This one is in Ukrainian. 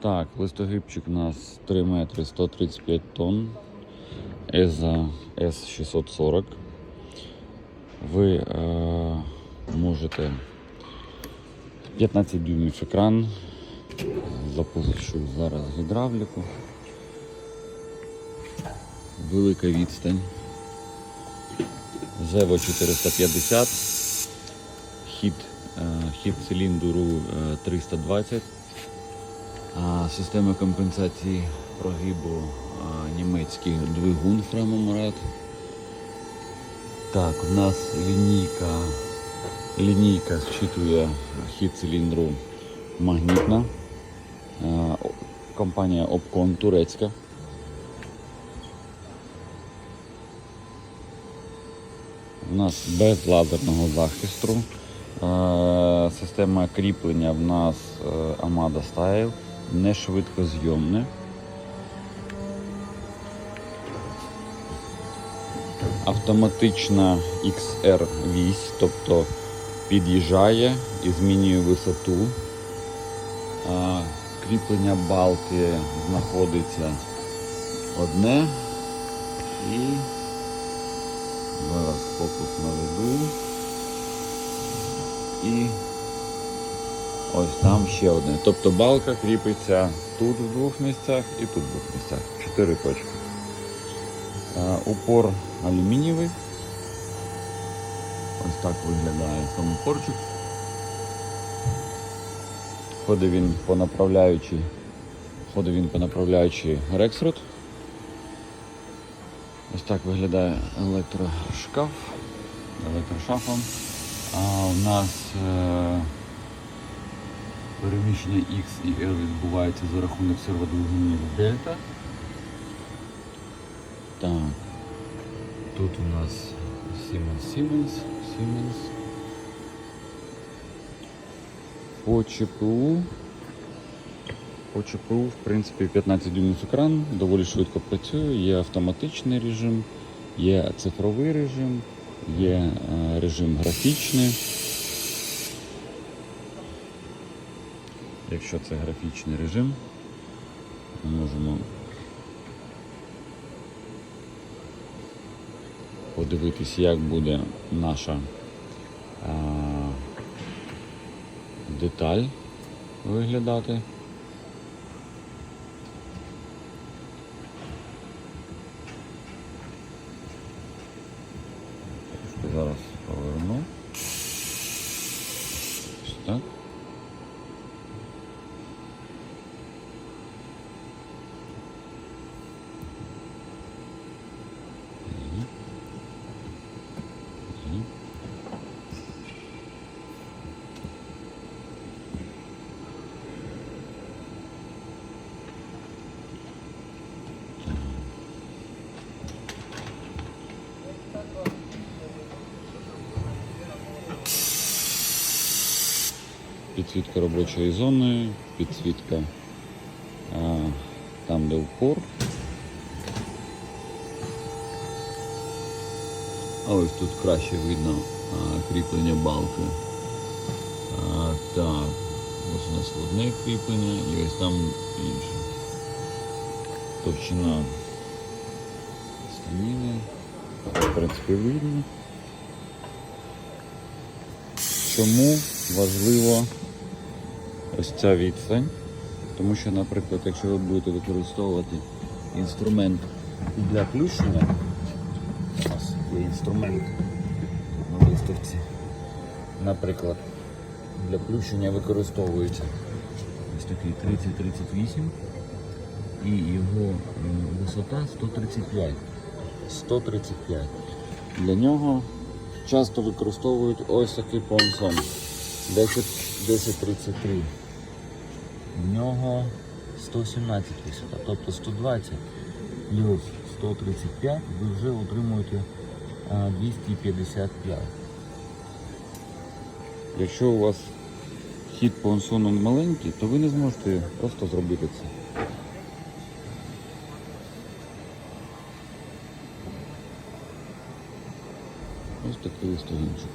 Так, листогибчик у нас 3 метри 135 тонн. ESA S640. Ви е, можете 15 дюймів екран. Запущу зараз гідравліку. Велика відстань. Зево 450. Хід, е, хід циліндру е, 320. Система компенсації прогибу німецький двигун Фремомарат. Так, у нас лінійка, лінійка зчитує хід циліндру магнітна. Компанія Opcon турецька. У нас без лазерного захисту. Система кріплення в нас е, Amada Style, не швидкозйомне. Автоматична XR вісь, тобто під'їжджає і змінює висоту. Кріплення балки знаходиться одне і зараз фокус наведу. І ось там ще одне. Тобто балка кріпиться тут в двох місцях і тут в двох місцях. Чотири точки. Упор алюмінієвий. Ось так виглядає сам упорчик. Ходить він по направляючій, ходить він по направляючій Рексрот. Ось так виглядає електрошкаф, електрошафом. А у нас е, переміщення X і L відбувається за рахунок серводвигунів дельта. Так. Тут у нас Siemens Siemens Siemens. По ЧПУ. По ЧПУ, в принципі, 15 дюймів екран, доволі швидко працює, є автоматичний режим, є цифровий режим, є е, режим графічний. Якщо це графічний режим, ми можемо подивитися, як буде наша а, деталь виглядати. Зараз поверну. Так. Підсвітка робочої зони, підсвітка а, там, де упор. А ось тут краще видно а, кріплення балки. А, так, ось у нас одне кріплення і ось там інше. Товщина станіни. В принципі, видно. Чому важливо ось ця відстань? Тому що, наприклад, якщо ви будете використовувати інструмент для плющення, у нас є інструмент на виставці, наприклад, для плющення використовується ось такий 3038 і його висота 135. 135. Для нього часто використовують ось такий понсон 10, 1033. В нього 117 висота, тобто 120 плюс 135 ви вже отримуєте 255. Якщо у вас хід понсону маленький, то ви не зможете просто зробити це. Ось такий листогінчик.